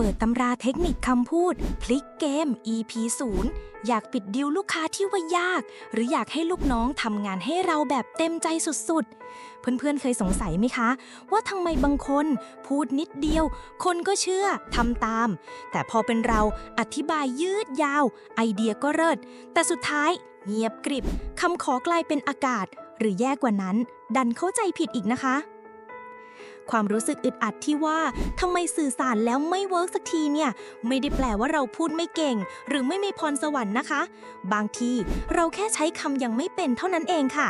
เปิดตำราเทคนิคคำพูด พลิกเกม EP 0อยากปิดดิวลูกค้าที่ว่ายาก หรืออยากให้ลูกน้องทำงานให้เราแบบเต็มใจสุดๆ เพื่อนๆเคยสงสัยไหมคะ ว่าทำไมบางคน พูดนิดเดียว คนก็เชื่อทำตาม แต่พอเป็นเราอธิบายยืดยาว ไอเดียก็เลิศแต่สุดท้ายเงียบกริบคำขอกลายเป็นอากาศ หรือแย่กว่านั้น ดันเข้าใจผิดอีกนะคะ ความรู้สึกอึดอัดที่ว่าทำไมสื่อสารแล้วไม่เวิร์กสักทีเนี่ยไม่ได้แปลว่าเราพูดไม่เก่ง หรือไม่มีพรสวรรค์นะคะ บางทีเราแค่ใช้คำยังไม่เป็นเท่านั้นเองค่ะ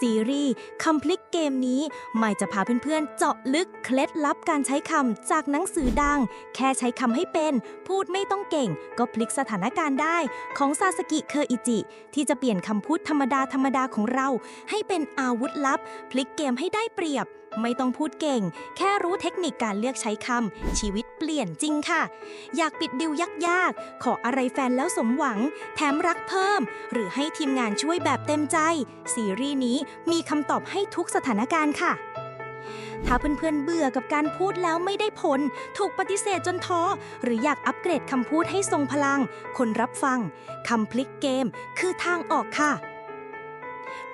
ซีรีส์คำพลิกเกมนี้ใหม่จะพาเพื่อนๆเจาะลึกเคล็ดลับการใช้คำจากหนังสือดัง แค่ใช้คำให้เป็น พูดไม่ต้องเก่ง ก็พลิกสถานการณ์ได้ ของซาสกิเคออิจิ ที่จะเปลี่ยนคำพูดธรรมดาธรรมดาของเรา ให้เป็นอาวุธลับ พลิกเกมให้ได้เปรียบ ไม่ต้องพูดเก่ง แค่รู้เทคนิคการเลือกใช้คำชีวิต เปลี่ยนจริงค่ะ อยากปิดดิวยากๆ ขออะไรแฟนแล้วสมหวัง แถมรักเพิ่ม หรือให้ทีมงานช่วยแบบเต็มใจ ซีรีส์นี้มีคำตอบให้ทุกสถานการณ์ค่ะถ้าเพื่อนๆเบื่อกับการพูดแล้วไม่ได้ผล ถูกปฏิเสธจนท้อ หรืออยากอัปเกรดคำพูดให้ทรงพลัง คนรับฟัง คำพลิกเกม คือทางออกค่ะ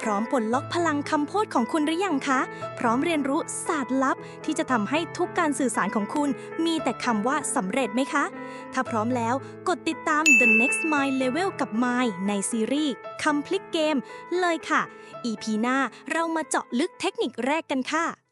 พร้อมปลดล็อกพลังคำพูดของคุณหรือยังคะ พร้อมเรียนรู้ศาสตร์ลับ ที่จะทำให้ทุกการสื่อสารของคุณ มีแต่คำว่าสำเร็จไหมคะ ถ้าพร้อมแล้วกดติดตาม The Next Mind Level กับ Mind ในซีรีส์คำพลิกเกมเลยค่ะ EP หน้าเรามาเจาะลึกเทคนิคแรกกันค่ะ